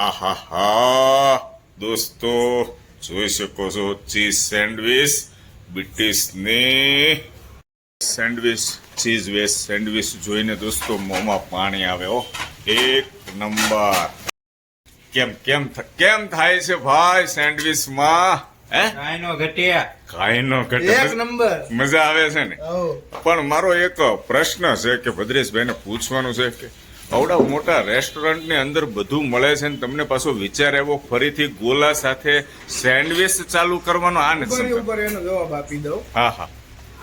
આહાહા. દોસ્તો જોઈ શકો છો ચીઝ સેન્ડવિચ બ્રિટિશની સેન્ડવિચ ચીઝ વેસ સેન્ડવિચ જોઈને દોસ્તો મોંમાં પાણી આવે હો. એક નંબર. કેમ કેમ કેમ થાય છે ભાઈ સેન્ડવિચમાં માં? કાંઈ નો ઘટિયા. એક નંબર. મજા આવે છે ને? પણ મારો એક પ્રશ્ન છે કે ભદ્રેશભાઈને પૂછવાનું છે કે આવડા મોટા રેસ્ટોરન્ટની અંદર બધું મળે છે ને તમને પાછો વિચાર એવો ફરીથી ગોલા સાથે સેન્ડવિચ ચાલુ કરવાનો આ નથી ઉપર એનો જવાબ આપી દઉં. હા હા.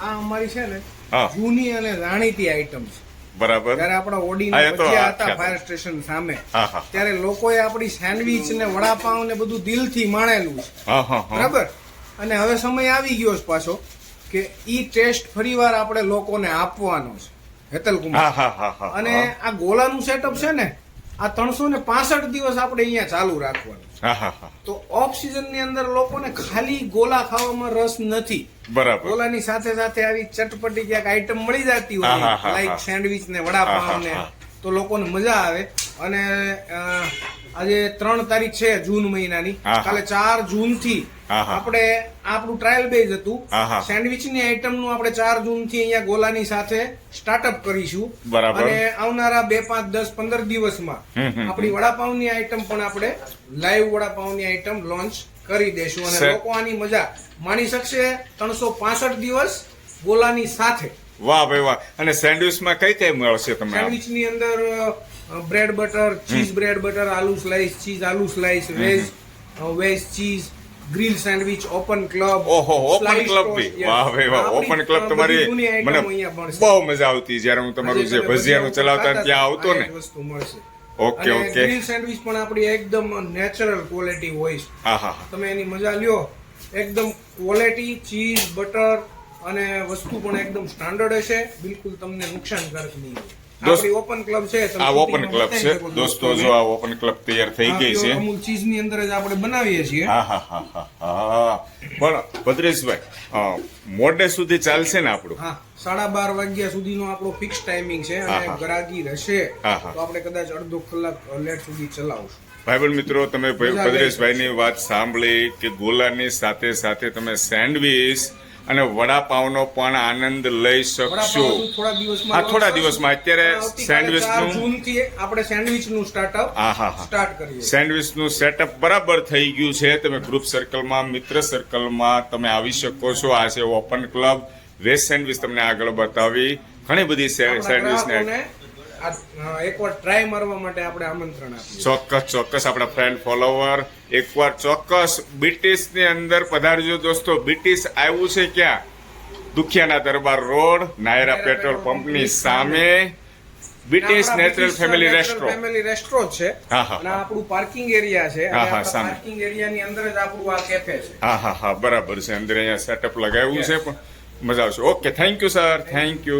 આ અમારી છે ને જૂની અને જાણીતી આઈટમ છે. બરાબર. જયારે આપણા આખ્યા હતા ફાયર સ્ટેશન સામે ત્યારે લોકોએ આપણી સેન્ડવિચ ને વડાપાઉં ને બધું દિલથી માણેલું છે. બરાબર? અને હવે સમય આવી ગયો છે પાછો કે ઈ ટેસ્ટ ફરીવાર આપણે લોકોને આપવાનો છે. હેતલ હા કુમાર. હા હા હા અને આ ગોલાનું સેટઅપ છે ને આ ત્રણસો ને પાસઠ દિવસ આપણે અહીંયા ચાલુ રાખવાનું તો ઓફ સિઝનની અંદર લોકોને ખાલી ગોલા ખાવામાં રસ નથી. બરાબર. ગોલાની સાથે સાથે આવી ચટપટી ક્યાંક આઈટમ મળી જતી હોય. લાઈક સેન્ડવિચ ને વડાપાવ ને તો લોકોને મજા આવે. અને આજે ત્રણ તારીખ છે જૂન મહિનાની. કાલે ચાર જૂનથી. આપણે આપણું ટ્રાયલ બેઝ હતું હા, હા. સેન્ડવિચની આઈટમનું આપણે ચાર જૂનથી અહીંયા ગોલાની સાથે સ્ટાર્ટઅપ કરીશું બરાબર. અને આવનારા બે પાંચ દસ પંદર દિવસમાં આપણી વડાપાવની આઈટમ પણ આપણે લાઈવ વડાપાવની આઈટમ લોન્ચ કરી દેશું અને લોકો આની મજા માણી શકશે ત્રણસો પાસઠ દિવસ ગોલાની સાથે વાહ ભાઈ વાહ. અને સેન્ડવિચમાં કઈ કઈ મળશે તમને સેન્ડવિચની ની અંદર bread butter cheese bread butter આલુ સ્લાઈસ ચીઝ આલુ slice veg veg cheese grill sandwich open club ઓહો ઓપન ક્લબ બી. વાહ ભાઈ વાહ. ઓપન ક્લબ તમારી મને બહુ મજા આવતી જ્યારે હું તમારું જે ભજીયાનું ચલાવતા ત્યાં આવતો ને. વસ્તુ મળશે. Okay okay. ગ્રીલ સેન્ડવિચ પણ આપણી એકદમ નેચરલ ક્વોલિટી હોય છે. તમે એની મજા લ્યો. એકદમ ક્વોલિટી ચીઝ બટર અને વસ્તુ પણ એકદમ સ્ટાન્ડર્ડ હશે. બિલકુલ તમને નુકસાનકારક નહીં આપણી ઓપન ક્લબ છે આ ઓપન ક્લબ છે. દોસ્તો જો આ ઓપન ક્લબ તૈયાર થઈ ગઈ છે. અમુલ ચીઝની અંદર જ આપણે બનાવીએ છીએ. હા હા હા પણ ભદ્રેશભાઈ મોડે સુધી ચાલશે ને આપણું? હા સાડા બાર વાગ્યા સુધીનો આપણો ફિક્સ ટાઈમિંગ છે અને. ગ્રાહકી રહેશે. તો આપણે કદાચ અડધો કલાક લેટ સુધી ચલાવશું. ભાઈબંધ મિત્રો તમે ભ- મજા આવી ભદ્રેશભાઈની વાત સાંભળી કે ગોલાની સાથે સાથે તમે સેન્ડવિચ અને વડાપાવનો પણ આનંદ લઈ શકશો. વડાપાવનું થોડા દિવસમાં હા, થોડા દિવસમાં. અત્યારે સેન્ડવિચનું સેન્ડવિચનું- આપણે સેન્ડવિચનું સ્ટાર્ટઅપ હા હા હા. સ્ટાર્ટ કરીએ. સેન્ડવિચનું સેટઅપ બરાબર થઈ ગયું છે. તમે ગ્રુપ સર્કલમાં મિત્ર સર્કલમાં તમે આવી શકો છો. આ છે ઓપન ક્લબ વેસ્ટ સેન્ડવિચ તમને આગળ બતાવી. ઘણી બધી સેન્ડવિચ ને સેન્ડવિચને એકવાર ટ્રાય મારવા માટે આપણે આમંત્રણ આપીએ. ચોક્કસ ચોક્કસ આપણા ફ્રેન્ડ ફોલોવર એકવાર ચોક્કસ બ્રિટિશની અંદર પધારજો દોસ્તો. બ્રિટિશ આવ્યું છે ક્યાં? દુખિયાના દરબાર રોડ નાયરા પેટ્રોલ પંપની સામે. British natural family restaurant family restaurant છે. અને આપણું પાર્કિંગ એરિયા છે. હા, હા, સામે. પાર્કિંગ એરિયાની અંદર જ આપણું આ કેફે છે. હા હા હા બરાબર છે. અંદર અહીંયા સેટઅપ લગાવ્યું છે પણ મજા આવશે. Okay thank you sir thank you